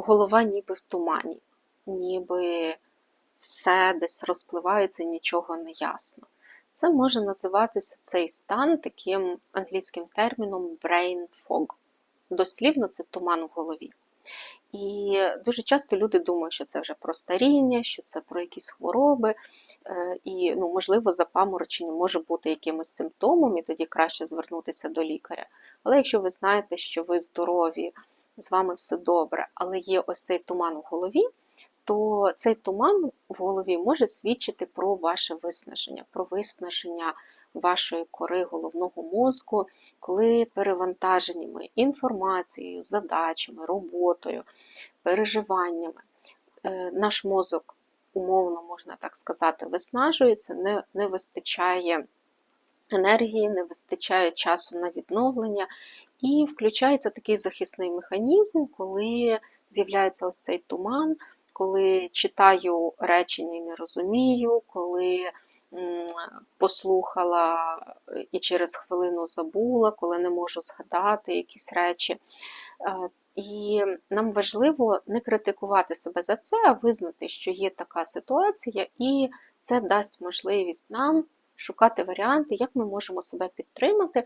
голова ніби в тумані, ніби все десь розпливається, нічого не ясно. Це може називатися цей стан таким англійським терміном brain fog. Дослівно це туман в голові. І дуже часто люди думають, що це вже про старіння, що це про якісь хвороби, е, і, ну, можливо, запаморочення може бути якимось симптомом, і тоді краще звернутися до лікаря. Але якщо ви знаєте, що ви здорові, з вами все добре, але є ось цей туман в голові, то цей туман в голові може свідчити про ваше виснаження, про виснаження вашої кори головного мозку, коли перевантажені ми інформацією, задачами, роботою, переживаннями. Е, Наш мозок, умовно можна так сказати, виснажується, не, не вистачає енергії, не вистачає часу на відновлення, і включається такий захисний механізм, коли з'являється ось цей туман, коли читаю речення і не розумію, коли послухала і через хвилину забула, коли не можу згадати якісь речі. Е, І нам важливо не критикувати себе за це, а визнати, що є така ситуація, і це дасть можливість нам шукати варіанти, як ми можемо себе підтримати.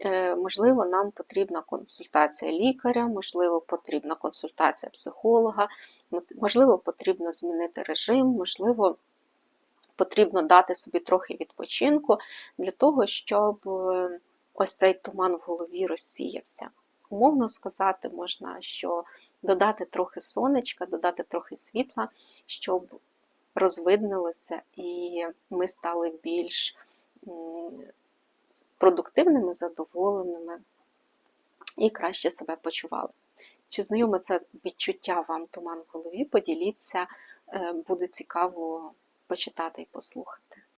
Е, Можливо, нам потрібна консультація лікаря, можливо, потрібна консультація психолога, можливо, потрібно змінити режим, можливо, потрібно дати собі трохи відпочинку для того, щоб е, ось цей туман в голові розсіявся. Умовно сказати, можна, що додати трохи сонечка, додати трохи світла, щоб розвиднилося і ми стали більш продуктивними, задоволеними і краще себе почували. Чи знайоме це відчуття вам туман в голові? Поділіться, е, буде цікаво почитати і послухати.